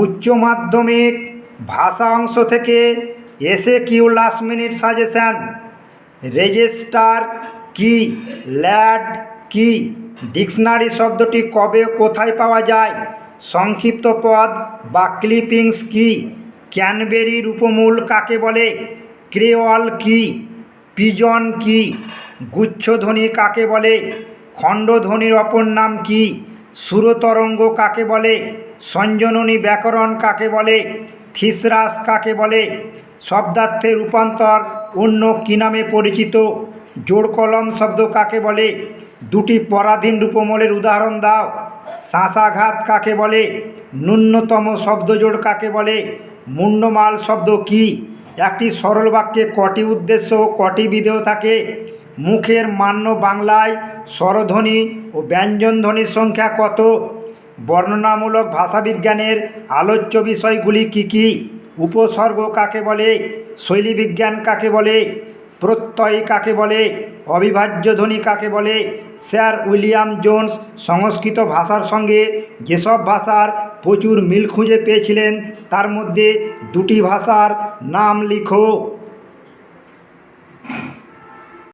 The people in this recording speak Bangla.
উচ্চ মাধ্যমিক ভাষা অংশ থেকে এসে কিউ লাস্ট মিনিট সাজেশান। রেজিস্টার কি, ল্যাড কি, ডিকশনারি শব্দটি কবে কোথায় পাওয়া যায়, সংক্ষিপ্ত পদ বা ক্লিপিংস কি ক্যানবেরির উপমূল কাকে বলে ক্রেওয়াল কি, পিজন কি গুচ্ছধ্বনি কাকে বলে, খণ্ডধ্বনির অপর নাম কি সুরতরঙ্গ কাকে বলে? সঞ্জননী ব্যাকরণ কাকে বলে? থিসরাস কাকে বলে? শব্দার্থের রূপান্তর অন্য কী নামে পরিচিত? জোড় কলম শব্দ কাকে বলে? দুটি পরাধীন রূপমলের উদাহরণ দাও। শ্বাসাঘাত কাকে বলে? ন্যূনতম শব্দজোড় কাকে বলে? মুন্ডমাল শব্দ কি? একটি সরল বাক্যে কটি উদ্দেশ্য কটি বিধেয় থাকে? মুখের মান্য বাংলায় স্বরধ্বনি ও ব্যঞ্জনধ্বনির সংখ্যা কত? বর্ণনামূলক ভাষাবিজ্ঞানের আলোচ্য বিষয়গুলি কি কি? উপসর্গ কাকে বলে? শৈলীবিজ্ঞান কাকে বলে? প্রত্যয় কাকে বলে? অবিভাজ্য ধ্বনি কাকে বলে? স্যার উইলিয়াম জোনস সংস্কৃত ভাষার সঙ্গে যেসব ভাষার প্রচুর মিল খুঁজে পেয়েছিলেন, তার মধ্যে দুটি ভাষার নাম লিখো।